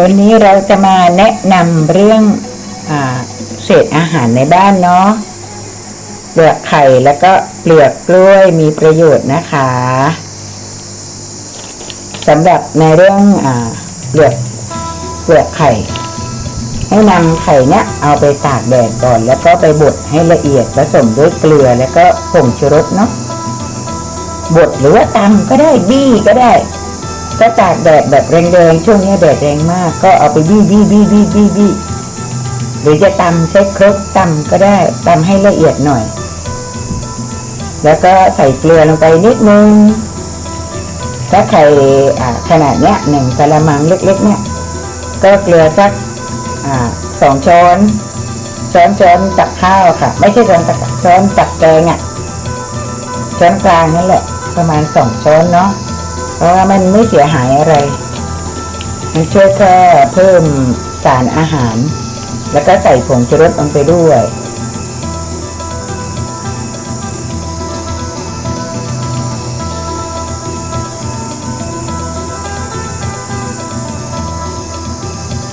วันนี้เราจะมาแนะนำเรื่องอเศษอาหารในบ้านเนาะเปลือกไข่แล้วก็เปลือกกล้วยมีประโยชน์นะคะสำหรับในเรื่องอเปลือกเปลือกไข่ ให้นำไข่เนี้ยเอาไปตากแดดก่อน แล้วก็ไปบดให้ละเอียดผสมด้วยเกลือแล้วก็ผงชูรสเนาะบดหรือว่าตำก็ได้บี้ก็ได้ ก็ตากแดดแบบแรงๆช่วงนี้แดดแรงมาก ก็เอาไปบี้บี้บี้บี้บี้บี้หรือจะตำใช้ครกตำก็ได้ตำให้ละเอียดหน่อย แล้วก็ใส่เกลือลงไปนิดนึง ถ้าไข่ขนาดเนี้ยหนึ่งกะละมังเล็กๆเนี่ยก็เกลือสักอสองช้อนช้อนช้อนตักข้าวค่ะ ไม่ใช่ช้อนตักช้อนตักแกงอะ่ะช้อนกลางนั่นแหละ ประมาณสองช้อนเนาะ เพราะว่ามันไม่เสียหายอะไร มันช่วยแค่เพิ่มสารอาหาร แล้วก็ใส่ผงชูรสลงไปด้วย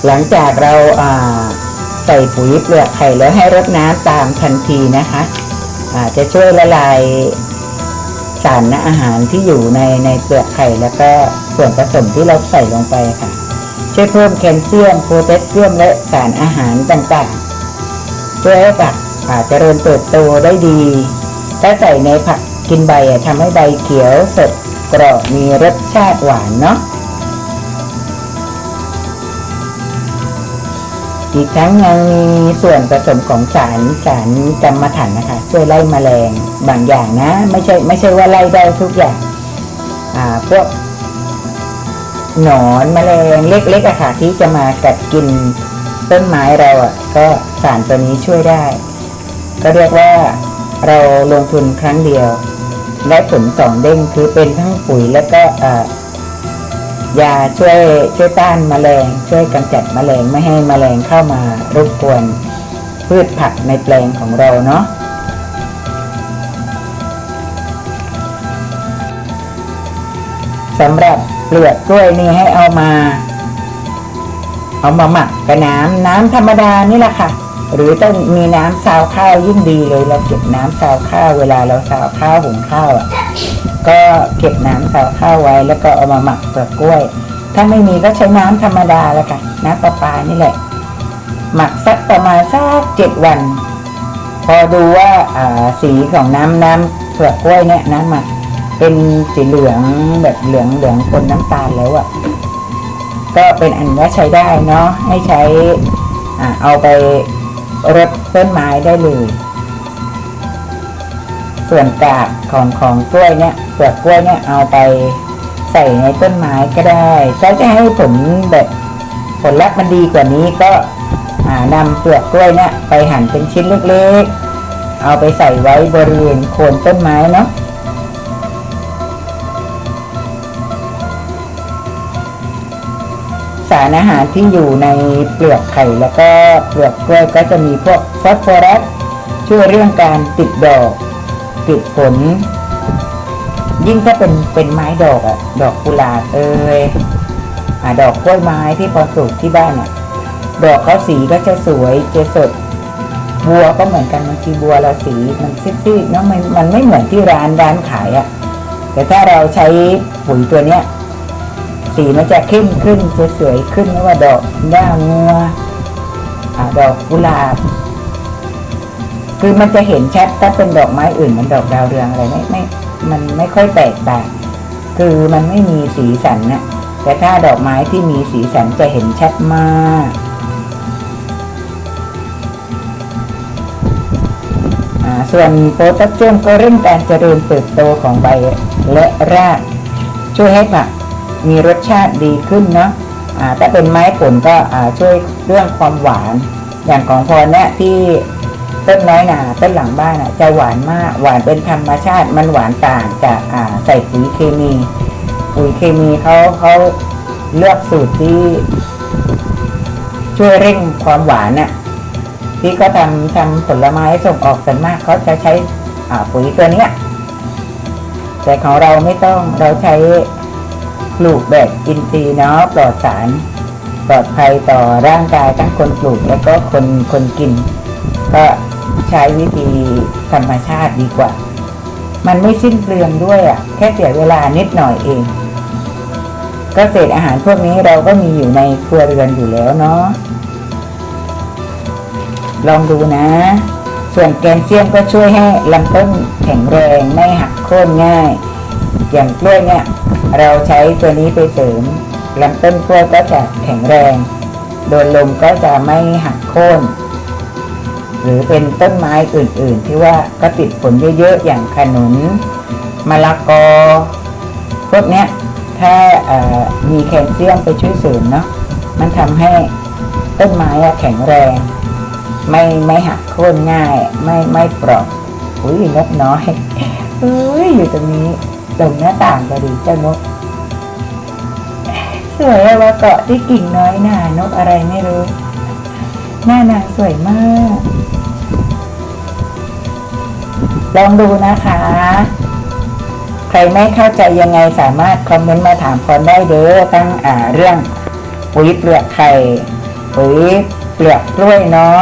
หลังจากเราาใส่ปุ๋ยเปลือกไข่แล้วให้รดน้ำตามทันทีนะคะอ่าจะช่วยละลาย สารอาหารที่อยู่ในในเปลือกไข่แล้วก็ส่วนผสมที่เราใส่ลงไปค่ะ ช่วยเพิ่มแคลเซียมโพแทสเซียมและสารอาหารต่างๆช่วยให้ผักเจริญเติบโตได้ดี ถ้าใส่ในผักกินใบอะทำให้ใบเขียวสดกรอบมีรสชาติหวานเนาะ อีกทั้งยังมีส่วนผสมของสารสารกรรมฐานนะคะ ช่วยไล่แมลงบางอย่างนะ ไม่ใช่ไม่ใช่ว่าไล่ได้ทุกอย่างอ่าพวกหนอนแมลงเล็กๆอะค่ะที่จะมากัดกินต้นไม้เราอะก็สารตัวนี้ช่วยได้ ก็เรียกว่าเราลงทุนครั้งเดียว ได้ผลสองเด้งคือเป็นทั้งปุ๋ยแล้วก็อ่า ยาช่วยช่วยต้านแมลง ช่วยกำจัดแมลงไม่ให้แมลงเข้ามารบกวนพืชผักในแปลงของเราเนาะสำหรับเปลือกกล้วยนี่ให้เอามา เอามาหมักกับน้ำน้ำธรรมดานี่แหละค่ะ หรือต้องมีน้ำซาวข้าวยิ่งดีเลยเราเก็บน้ำซาวข้าวเวลาเราซาวข้าวหุงข้าวอะก็เก็บน้ำซาวข้าวไว้ แล้วก็เอามาหมักเปลือกกล้วย ถ้าไม่มีก็ใช้น้ำธรรมดาแล้วค่ะน้ำประปานี่แหละ หมักสักประมาณสักเจ็ดวัน พอดูว่าาสีของน้ำน้ำเปลือกกล้วยเนี่ยน้ำหมักเป็นสีเหลืองแบบเหลืองเหลืองปนน้ำตาลแล้วอะ่ะก็เป็นอันว่าใช้ได้เนาะให้ใช้อเอาไป รดต้นไม้ได้เลย ส่วนกากของของกล้วยเนี่ยเปลือกกล้วยเนี่ยเอาไปใส่ในต้นไม้ก็ได้ถ้าจะให้ผลแบบผลลัพธ์มันดีกว่านี้ก็อ่านำเปลือกกล้วยเนี่ยไปหั่นเป็นชิ้นเล็กๆ เอาไปใส่ไว้บริเวณโคนต้นไม้เนาะารอาหารที่อยู่ในเปลือกไข่แล้วก็เปลือกกล้วยก็จะมีพวกฟอสฟอรัสช่วยเรื่องการติดดอก ติดผล ยิ่งถ้าเป็นเป็นไม้ดอกอะดอกกุหลาบเอ่ยอดอกกล้วยไม้ที่พอปลูกที่บ้านอะดอกเขาสีก็จะสวยจะสดบัวก็เหมือนกันบางทีบัวเราสีมันซีดๆเนาะมันมันไม่เหมือนที่ร้านร้านขายอะแต่ถ้าเราใช้ปุ๋ยตัวเนี้ย สีมันจะเข้มขึ้นจะสวยขึ้นไม่ว่าดอกด้างัวอ่าดอกกุหลาบ คือมันจะเห็นชัดถ้าเป็นดอกไม้อื่นมันดอกดาวเรืองอะไรไม่ไม่มันไม่ค่อยแตกต่างคือมันไม่มีสีสันนะแต่ถ้าดอกไม้ที่มีสีสันจะเห็นชัดมากส่วนโพแทสเซียมก็เร่งการเจริญเติบโตของใบและรากช่วยให้ผัก มีรสชาติดีขึ้นเนาะถ้าเป็นไม้ผลก็ช่วยเรื่องความหวาน อย่างของพรเนี่ยที่ต้นน้อยหนาต้นหลังบ้านจะหวานมากหวานเป็นธรรมชาติมันหวานต่างจากาใส่ปุ๋ยเคมีปุ๋ยเคมีเขาเขาเลือกสูตรที่ ช่วยเร่งความหวานน่ะที่เขาทำทำผลไม้ส่งออกส่วนมากเขาจะใช้ปุ๋ยตัวเนี้ยแต่ของเราไม่ต้องเราใช้ ลูกแบบอินทรีย์เนาะปลอดสาร ปลอดภัยต่อร่างกายทั้งคนปลูกแล้วก็คนคนกิน ก็ใช้วิธีธรรมชาติดีกว่า มันไม่สิ้นเปลืองด้วยอะ่ะ แค่เสียเวลานิดหน่อยเอง ก็เศษอาหารพวกนี้เราก็มีอยู่ในครัวเรือนอยู่แล้วเนาะลองดูนะ ส่วนแกนเซียมก็ช่วยให้ลำต้นแข็งแรงไม่หักโค่นง่าย อย่างกล้วยเนี่ยเราใช้ตัวนี้ไปเสริมลำต้นกล้วยก็จะแข็งแรง โดนลมก็จะไม่หักโค่นหรือเป็นต้นไม้อื่นๆ ที่ว่าก็ติดผลเยอะๆ อย่างขนุนมะละกอ พวกเนี้ยถ้ามีแคลเซียมไปช่วยเสริมเนาะมันทำให้ต้นไม้แข็งแรง ไม่ไม่หักโค่นง่าย ไม่ไม่เปราะอุ้ยนกน้อยเอ้ยอยู่ตรงนี้ ตรงหน้าต่างก็ดีเจ้านก สวยอะว่าเกาะที่กิ่งน้อยหนานกอะไรไม่รู้ หน้านางสวยมาก ลองดูนะคะ ใครไม่เข้าใจยังไงสามารถคอมเมนต์มาถามพรได้เด้อตั้งอ่าเรื่องปุ๋ยเปลือกไข่ปุ๋ยเปลือกกล้วยเนาะ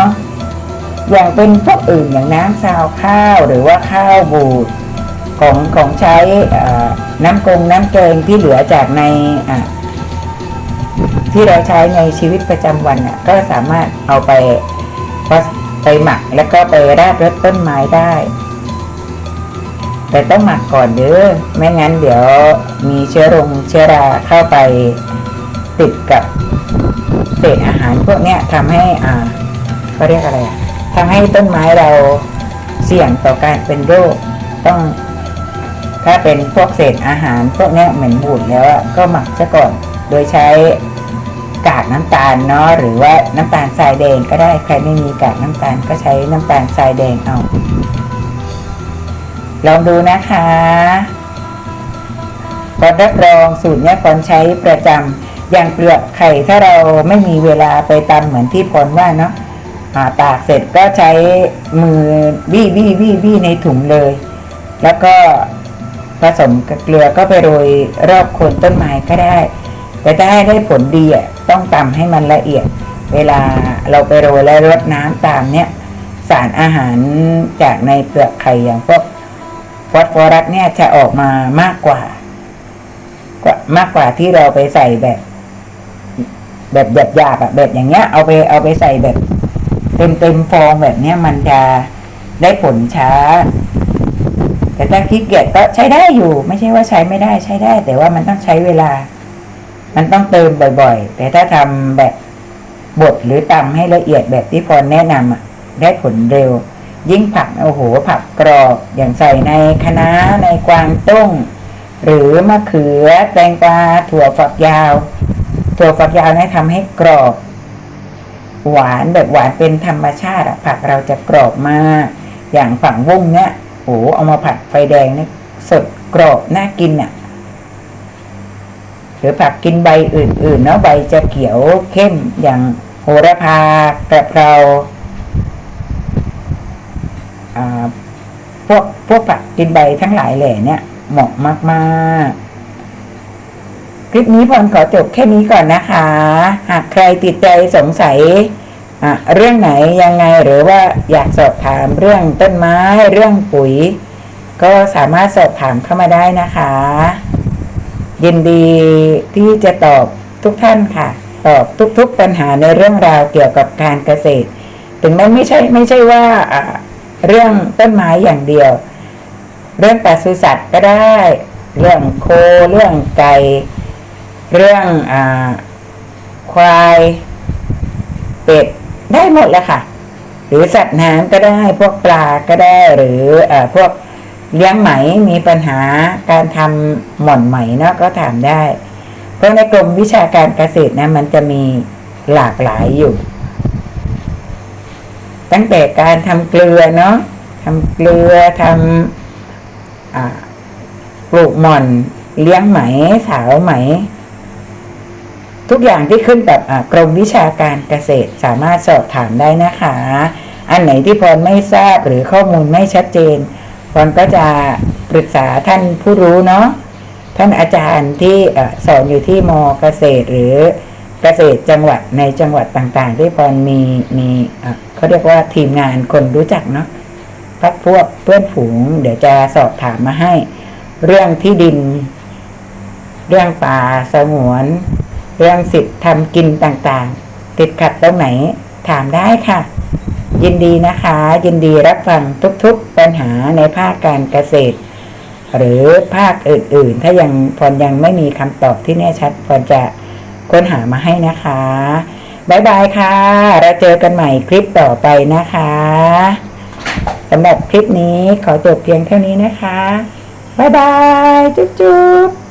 อย่างเป็นพวกอื่นอย่างน้ำซาวข้าวหรือว่าข้าวบูด ของของใช้น้ำกงน้ำแกงที่เหลือจากในที่เราใช้ในชีวิตประจำวันก็สามารถเอาไปไปหมักแล้วก็ไปราดรดต้นไม้ได้ แต่ต้องหมักก่อนเด้อไม่งั้นเดี๋ยวมีเชื้อรงเชื้อราเข้าไปติดกับเศษอาหารพวกนี้ทำให้อ่าเขาเรียกอะไรทำให้ต้นไม้เราเสี่ยงต่อการเป็นโรคต้อง ถ้าเป็นพวกเศษอาหารพวกนี้เหม็นบูดแล้วก็หมักซะก่อน โดยใช้กากน้ำตาลเนาะหรือว่าน้ำตาลทรายแดงก็ได้ใครไม่มีกากน้ำตาลก็ใช้น้ำตาลทรายแดงเอา ลองดูนะคะพอรับรองสูตรเนี้ยพรใช้ประจำอย่างเปลือกไข่ถ้าเราไม่มีเวลาไปตำเหมือนที่พรว่าเนาะอ่าตากเสร็จก็ใช้มือบี้บี้บี้บี้ในถุงเลย แล้วก็ ผสมกับเกลือก็ไปโรยรอบโคนต้นไม้ก็ได้ แต่ถ้าให้ได้ผลดีอะต้องตำให้มันละเอียด เวลาเราไปโรยแล้วรดน้ำตามเนี้ยสารอาหารจากในเปลือกไข่อย่างพวกฟอสฟอรัสเนี่ยจะออกมามากกว่ามากกว่าที่เราไปใส่แบบ แบบหยาบหยาบๆอะแบบอย่างเงี้ย เอาไปเอาไปใส่แบบ เต็มเต็มฟองแบบเนี้ยมันจะได้ผลช้า แต่ถ้าขี้เกียจก็ใช้ได้อยู่ ไม่ใช่ว่าใช้ไม่ได้ใช้ได้ แต่ว่ามันต้องใช้เวลา มันต้องเติมบ่อยๆ แต่ถ้าทำแบบบดหรือตำให้ละเอียดแบบที่พรแนะนำอะได้ผลเร็ว ยิ่งผักโอ้โหผักกรอบอย่างใส่ในคะน้าในกวางตุ้ง หรือมะเขือแตงกวาถั่วฝักยาว ถั่วฝักยาวเนี่ยทำให้กรอบ หวานแบบหวานเป็นธรรมชาติอะผักเราจะกรอบมาก อย่างฝั่งวุ้งเนี่ย โอ้โหเอามาผัดไฟแดงเนี่ยสดกรอบน่ากินอะ หรือผักกินใบอื่นๆเนาะใบจะเขียวเข้มอย่างโหระพากระเพราพวกพวกผักกินใบทั้งหลายแหล่เนี่ยเหมาะมากๆ คลิปนี้พรขอจบแค่นี้ก่อนนะคะ หากใครติดใจสงสัย เรื่องไหนยังไงหรือว่าอยากสอบถามเรื่องต้นไม้เรื่องปุ๋ย ก็สามารถสอบถามเข้ามาได้นะคะ ยินดีที่จะตอบทุกท่านค่ะ ตอบทุกๆปัญหาในเรื่องราวเกี่ยวกับการเกษตร ถึงแม้ไม่ใช่ไม่ใช่ว่าเรื่องต้นไม้อย่างเดียว เรื่องปศุสัตว์ก็ได้ เรื่องโคเรื่องไก่เรื่องอควายเป็ด ได้หมดแหละค่ะ หรือสัตว์น้ำก็ได้พวกปลาก็ได้หรืออพวกเลี้ยงไหมมีปัญหาการทำหม่อนไหมเนาะก็ถามได้ เพราะในกรมวิชาการเกษตรนะมันจะมีหลากหลายอยู่ ตั้งแต่การทำเกลือเนาะทำเกลือทำอปลูกหม่อน เลี้ยงไหมสาวไหม ทุกอย่างที่ขึ้นกับกรมวิชาการเกษตรสามารถสอบถามได้นะคะ อันไหนที่พรไม่ทราบหรือข้อมูลไม่ชัดเจนพรก็จะปรึกษาท่านผู้รู้เนาะท่านอาจารย์ที่สอนอยู่ที่มเกษตรหรือเกษตรจังหวัดในจังหวัดต่างๆ ที่พรมีมีเอ่อเขาเรียกว่าทีมงานคนรู้จักเนาะพักพวกเพื่อนฝูง เดี๋ยวจะสอบถามมาให้ เรื่องที่ดิน เรื่องป่าสงวน เรื่องสิทธิ์ทำกินต่างๆ ติดขัดตรงไหน ถามได้ค่ะ ยินดีนะคะ ยินดีรับฟังทุกๆปัญหาในภาคการเกษตร หรือภาคอื่นๆ ถ้ายังพรยังไม่มีคำตอบที่แน่ชัดพรจะค้นหามาให้นะคะบายบายค่ะ เราเจอกันใหม่คลิปต่อไปนะคะสำหรับคลิปนี้ขอจบเพียงเท่านี้นะคะบายบาย จุ๊บ